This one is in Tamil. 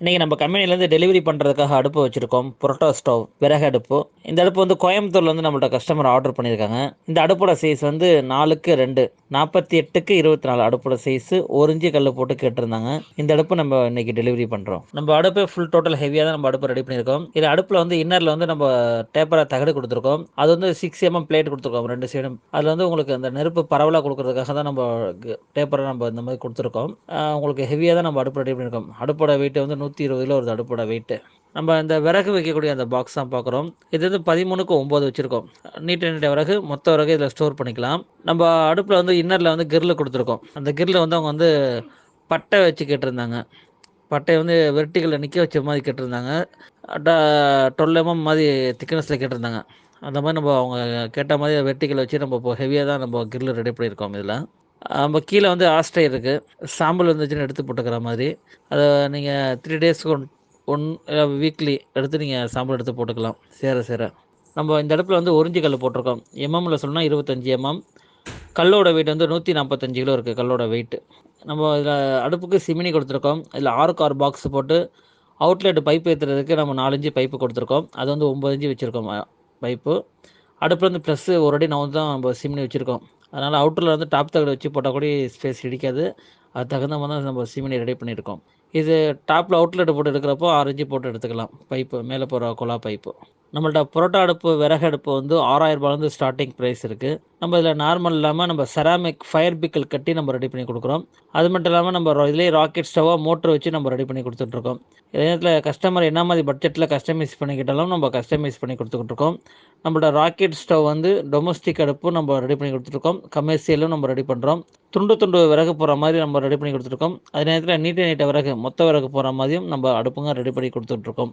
இன்றைக்கி நம்ம கம்பெனிலேருந்து டெலிவரி பண்ணுறதுக்காக அடுப்பு வச்சுருக்கோம். புரோட்டா ஸ்டவ் விறகு அடுப்பு. இந்த அடுப்பு வந்து கோயம்புத்தூர்லேருந்து நம்மள்ட்ட கஸ்டமர் ஆர்டர் பண்ணியிருக்காங்க. இந்த அடுப்போட சைஸ் வந்து நாலுக்கு ரெண்டு நாற்பத்தி எட்டுக்கு இருபத்தி நாலு அடுப்போட சைஸு ஒரு இஞ்சி கல் போட்டு கேட்டிருந்தாங்க. இந்த அடுப்பு நம்ம இன்றைக்கி டெலிவரி பண்ணுறோம் நம்ம அடுப்பு ஃபுல் டோட்டல் ஹெவியாக தான் நம்ம அடுப்பு ரெடி பண்ணியிருக்கோம். இது அடுப்பில் வந்து இன்னரில் வந்து நம்ம டேப்பரை தகடு கொடுத்துருக்கோம். அது வந்து சிக்ஸ் எம்எம் பிளேட் கொடுத்துருக்கோம் ரெண்டு சைடும் அதில் வந்து உங்களுக்கு அந்த நெருப்பு பரவலாக கொடுக்குறதுக்காக தான் நம்ம டேப்பரை நம்ம இந்த மாதிரி கொடுத்துருக்கோம். உங்களுக்கு ஹெவியாக தான் நம்ம அடுப்பு ரெடி பண்ணியிருக்கோம். அடுப்போட வெயிட் வந்து நூற்றி இருபது கிலோ வருது அடுப்போட வெயிட்டு நம்ம இந்த விறகு வைக்கக்கூடிய அந்த பாக்ஸ் தான் பார்க்குறோம். இது வந்து பதிமூணுக்கு ஒம்பது வச்சுருக்கோம். நீட்ட நீட்ட விறகு மொத்த விறகு இதில் ஸ்டோர் பண்ணிக்கலாம். நம்ம அடுப்பில் வந்து இன்னரில் வந்து கிரில் கொடுத்துருக்கோம். அந்த கிரில் வந்து அவங்க வந்து பட்டை வச்சு கேட்டிருந்தாங்க. பட்டையை வந்து வெர்டிகளில் நிற்க வச்ச மாதிரி கேட்டிருந்தாங்க. டுவெல் எம்எம் மாதிரி திக்னஸில் கேட்டிருந்தாங்க. அந்த மாதிரி நம்ம அவங்க கேட்ட மாதிரி வெர்டிக்கல் வச்சு நம்ம இப்போ ஹெவியாக தான் நம்ம கிரில் ரெடி பண்ணியிருக்கோம் இதில். நம்ம கீழே வந்து ஆஸ்ட்ரை இருக்குது சாம்பல் வந்துச்சுன்னு எடுத்து போட்டுக்கிற மாதிரி. அதை நீங்கள் த்ரீ டேஸ்க்கு ஒன் ஒன் வீக்லி எடுத்து நீங்கள் சாம்பல் எடுத்து போட்டுக்கலாம். சேர சேர. நம்ம இந்த அடுப்பில் வந்து ஒரிஞ்சி கல் போட்டிருக்கோம். எம்எம்மில் சொன்னால் இருபத்தஞ்சி எம்எம் கல்லோட வெயிட் வந்து நூற்றி நாற்பத்தஞ்சு கிலோ இருக்குது கல்லோட வெயிட்டு நம்ம இதில் அடுப்புக்கு சிமினி கொடுத்துருக்கோம். இதில் ஆறுக்கு ஆறு பாக்ஸ் போட்டு அவுட்லெட் பைப் ஏற்றுறதுக்கு நம்ம நாலஞ்சு பைப்பு கொடுத்துருக்கோம். அது வந்து ஒம்பது இன்ச்சு வச்சுருக்கோம் பைப்பு அடுப்பில் வந்து ப்ளஸ்ஸு ஒரு அடி நான் தான் நம்ம சிமினி வச்சுருக்கோம். அதனால் அவுட்டரில் வந்து டாப் தகடு வச்சு போட்டால் கூட ஸ்பேஸ் இடிக்காது. அது தகுந்த மாதிரி தான் நம்ம சிமெண்ட் ரெடி பண்ணியிருக்கோம். இது டாப்பில் அவுட்லெட் போட்டு எடுக்கிறப்போ ஆரஞ்சு போட்டு எடுத்துக்கலாம். பைப்பு மேலே போகிற குழா பைப்பு நம்மள்ட்ட புரோட்டா அடுப்பு விறகு அடுப்பு வந்து ஆறாயிரம் ரூபாயிலேருந்து ஸ்டார்டிங் ப்ரைஸ் இருக்குது நம்ம இதில் நார்மல் இல்லாமல் நம்ம செராமிக் ஃபயர் பிக்கல் கட்டி நம்ம ரெடி பண்ணி கொடுக்குறோம். அது மட்டும் இல்லாமல் நம்ம இதிலே ராக்கெட் ஸ்டவ்வாக மோட்டர் வச்சு நம்ம ரெடி பண்ணி கொடுத்துட்ருக்கோம் இதே நேரத்தில் கஸ்டமர் என்ன மாதிரி பட்ஜெட்டில் கஸ்டமைஸ் பண்ணிக்கிட்டாலும் நம்ம கஸ்டமைஸ் பண்ணி கொடுத்துக்கிட்டுருக்கோம் நம்மளோட ராக்கெட் ஸ்டவ் வந்து டொமஸ்டிக் அடுப்பும் நம்ம ரெடி பண்ணி கொடுத்துருக்கோம் கமர்ஷியலும் நம்ம ரெடி பண்ணுறோம் துண்டு துண்டு விறகு போகிற மாதிரி நம்ம ரெடி பண்ணி கொடுத்துருக்கோம் அதே நேரத்தில் நீட்ட நீட்ட விறகு மொத்த விறகு போகிற மாதிரியும் நம்ம அடுப்புங்க ரெடி பண்ணி கொடுத்துட்ருக்கோம்